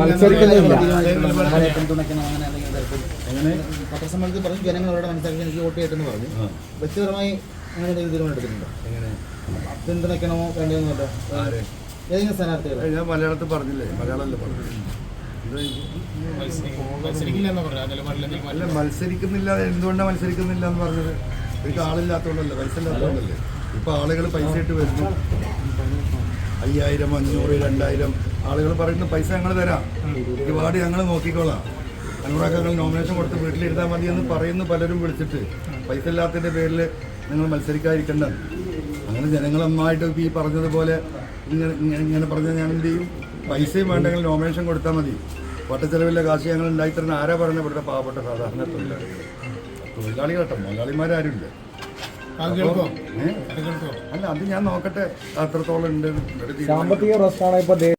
മത്സരിക്കുന്നില്ല. നമ്മളെ പിന്തുണയ്ക്കണം അങ്ങനെ എങ്ങനെ പത്രസമ്മേളനത്തിൽ പറഞ്ഞു ജനങ്ങൾ അവരുടെ മനസ്സിലാക്കി എനിക്ക് വോട്ട് ചെയ്യട്ടെന്ന് പറഞ്ഞു. വ്യക്തിപരമായി അങ്ങനെ എന്തെങ്കിലും തീരുമാനം എടുത്തിട്ടുണ്ടോ? എങ്ങനെ? പിന്തുണയ്ക്കണമോ വേണ്ടതെന്നല്ല ആര്? ഏതെങ്കിലും സ്ഥാനാർത്ഥികൾ ഞാൻ മലയാളത്തിൽ പറഞ്ഞില്ലേ? മലയാളമല്ലേ പറഞ്ഞു ഇത് മത്സരിക്കില്ല എന്ന് പറഞ്ഞു? അല്ല മത്സരിക്കുന്നില്ല. എന്തുകൊണ്ടാണ് മത്സരിക്കുന്നില്ല എന്ന് പറഞ്ഞത്? എനിക്ക് ആളില്ലാത്തതുകൊണ്ടല്ലേ പൈസ ഇല്ലാത്തതുകൊണ്ടല്ലേ ഇപ്പൊ ആളുകൾ പൈസ ഇട്ട് വരുന്നു. അയ്യായിരം അഞ്ഞൂറ് രണ്ടായിരം. ആളുകൾ പറയുന്ന പൈസ ഞങ്ങൾ തരാം. ഒരുപാട് ഞങ്ങൾ നോക്കിക്കോളാം. ഞങ്ങളൊക്കെ ഞങ്ങൾ നോമിനേഷൻ കൊടുത്ത് വീട്ടിലിരുന്നാൽ മതി എന്ന് പറയുന്നു പലരും വിളിച്ചിട്ട്. പൈസ ഇല്ലാത്തതിന്റെ പേരിൽ നിങ്ങൾ മത്സരിക്കാതിരിക്കണ്ട അങ്ങനെ ജനങ്ങളൊന്നായിട്ട് ഈ പറഞ്ഞതുപോലെ ഇങ്ങനെ ഇങ്ങനെ- പറഞ്ഞാൽ ഞാൻ എന്ത് ചെയ്യും? പൈസയും വേണ്ടെങ്കിൽ നോമിനേഷൻ കൊടുത്താൽ മതി. വട്ടച്ചെലവിലെ കാശ് ഞങ്ങൾ ഉണ്ടായിത്തരുന്ന ആരാ പറഞ്ഞ ഇവിടെ പാവപ്പെട്ട സാധാരണ തൊഴിലാളികൾ തൊഴിലാളികളട്ടോ അത് കേൾക്കോ അല്ല അത് ഞാൻ നോക്കട്ടെ. അത്രത്തോളം ഉണ്ട്. സാമ്പത്തിക പ്രശ്നമാണ് ഇപ്പൊ ദേ-